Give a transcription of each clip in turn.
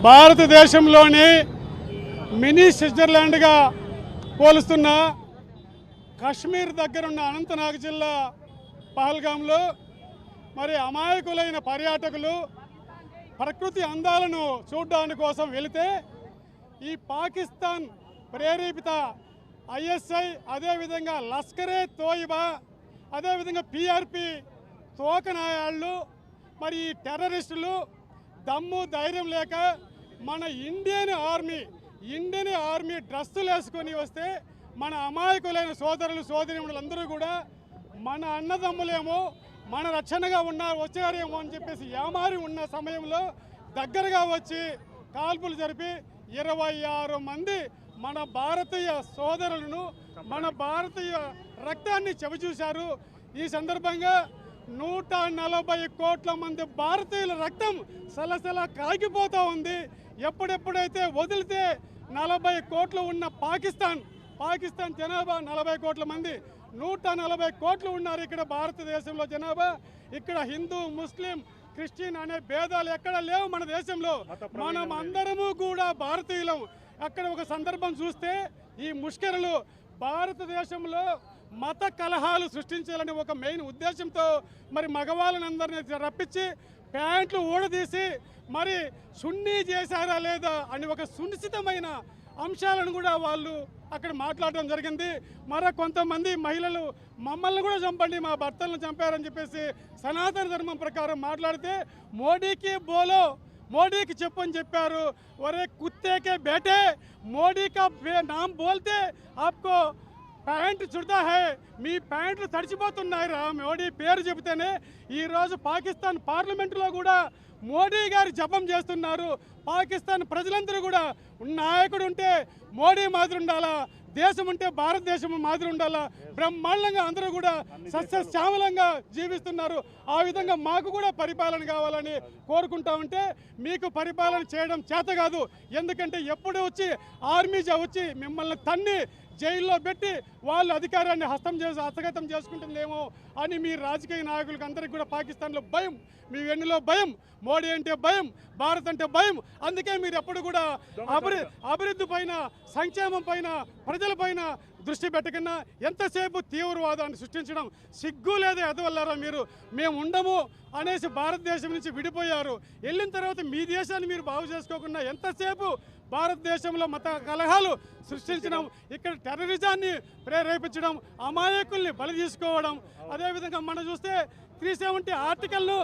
భారతదేశంలోని మినీ స్విట్జర్లాండ్గా పోలుస్తున్న కాశ్మీర్ దగ్గరున్న అనంతనాగ్ జిల్లా పహల్గాంలో మరి అమాయకులైన పర్యాటకులు ప్రకృతి అందాలను చూడడాని కోసం వెళితే ఈ పాకిస్తాన్ ప్రేరేపిత ఐఎస్ఐ అదేవిధంగా లష్కరే తోయిబా అదేవిధంగా పిఆర్పి తోకనాయాళ్ళు మరి ఈ టెర్రరిస్టులు దమ్ము ధైర్యం లేక మన ఇండియన్ ఆర్మీ ఇండియన్ ఆర్మీ డ్రెస్సులు వేసుకొని వస్తే మన అమాయకులైన సోదరులు సోదరిములందరూ కూడా మన అన్నదమ్ములేమో మన రక్షణగా ఉన్నారు వచ్చారేమో అని చెప్పేసి ఏమారి ఉన్న సమయంలో దగ్గరగా వచ్చి కాల్పులు జరిపి ఇరవై ఆరు మంది మన భారతీయ సోదరులను మన భారతీయ రక్తాన్ని చవిచూశారు. ఈ సందర్భంగా నూట నలభై కోట్ల మంది భారతీయుల రక్తం సలసల కాగిపోతూ ఉంది. ఎప్పుడెప్పుడైతే వదిలితే నలభై కోట్లు ఉన్న పాకిస్తాన్ పాకిస్తాన్ జనాభా నలభై కోట్ల మంది నూట నలభై కోట్లు ఉన్నారు ఇక్కడ భారతదేశంలో జనాభా. ఇక్కడ హిందూ ముస్లిం క్రిస్టియన్ అనే భేదాలు ఎక్కడ లేవు మన దేశంలో. మనం అందరము కూడా భారతీయులం. అక్కడ ఒక సందర్భం చూస్తే ఈ ముష్కరులు భారతదేశంలో మత కలహాలు సృష్టించాలని ఒక మెయిన్ ఉద్దేశంతో మరి మగవాళ్ళని అందరినీ రప్పించి ప్యాంట్లు ఊడదీసి మరి సున్నీ చేశారా లేదా అని ఒక సునిశ్చితమైన అంశాలను కూడా వాళ్ళు అక్కడ మాట్లాడడం జరిగింది. మరో కొంతమంది మహిళలు మమ్మల్ని కూడా చంపండి మా భర్తలను చంపారని చెప్పేసి సనాతన ధర్మం ప్రకారం మాట్లాడితే మోడీకి బోలో మోడీకి చెప్పని చెప్పారు. ఒరే కుత్తేకే బేటే మోడీ కా నామ్ బోల్తే ఆప్కో ప్యాంట్ చుడతా హే. మీ ప్యాంట్లు తడిచిపోతున్నాయి రా. మోడీ పేరు చెబితేనే ఈరోజు పాకిస్తాన్ పార్లమెంటులో కూడా మోడీ గారు జపం చేస్తున్నారు. పాకిస్తాన్ ప్రజలందరూ కూడా నాయకుడు ఉంటే మోడీ మాదిరి ఉండాలా? దేశం ఉంటే భారతదేశం మాదిరి ఉండాలా? బ్రహ్మాండంగా అందరూ కూడా సస్యశ్యామలంగా జీవిస్తున్నారు. ఆ విధంగా మాకు కూడా పరిపాలన కావాలని కోరుకుంటా ఉంటే మీకు పరిపాలన చేయడం చేత కాదు. ఎందుకంటే ఎప్పుడు వచ్చి ఆర్మీ వచ్చి మిమ్మల్ని తన్ని జైల్లో పెట్టి వాళ్ళు అధికారాన్ని హస్తం చేసి హస్తగతం చేసుకుంటుందేమో అని మీ రాజకీయ నాయకులకు అందరికీ కూడా పాకిస్తాన్లో భయం. మీ వెన్నులో భయం మోడీ అంటే భయం భారత్ అంటే భయం. అందుకే మీరు ఎప్పుడు కూడా అభివృద్ధి అభివృద్ధి పైన సంక్షేమం పైన ప్రజల పైన దృష్టి పెట్టకుండా ఎంతసేపు తీవ్రవాదాన్ని సృష్టించడం సిగ్గు లేదా ఎదవల్లారా మీరు? మేము ఉండము అనేసి భారతదేశం నుంచి విడిపోయారు. వెళ్ళిన తర్వాత మీ దేశాన్ని మీరు బాగు చేసుకోకుండా ఎంతసేపు భారతదేశంలో మత కలహాలు సృష్టించడం ఇక్కడ టెర్రరిజాన్ని ప్రేరేపించడం అమాయకుల్ని బలి తీసుకోవడం అదేవిధంగా మనం చూస్తే త్రీ సెవెంటీ ఆర్టికల్ను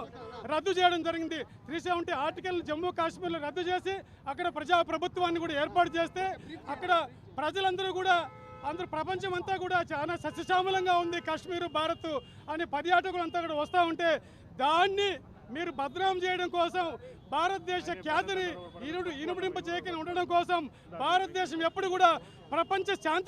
రద్దు చేయడం జరిగింది. త్రీ సెవెంటీ ఆర్టికల్ జమ్మూ కాశ్మీర్లో రద్దు చేసి అక్కడ ప్రజా ప్రభుత్వాన్ని కూడా ఏర్పాటు చేస్తే అక్కడ ప్రజలందరూ కూడా అందరూ ప్రపంచం అంతా కూడా చాలా సస్యశ్యామలంగా ఉంది కాశ్మీర్ భారత్ అని పర్యాటకులు అంతా కూడా వస్తూ ఉంటే దాన్ని మీరు భద్రం చేయడం కోసం భారతదేశ ఖ్యాతిని ఇనుడు ఇనుమడింప చేయకుండా ఉండడం కోసం భారతదేశం ఎప్పుడు కూడా ప్రపంచ శాంతి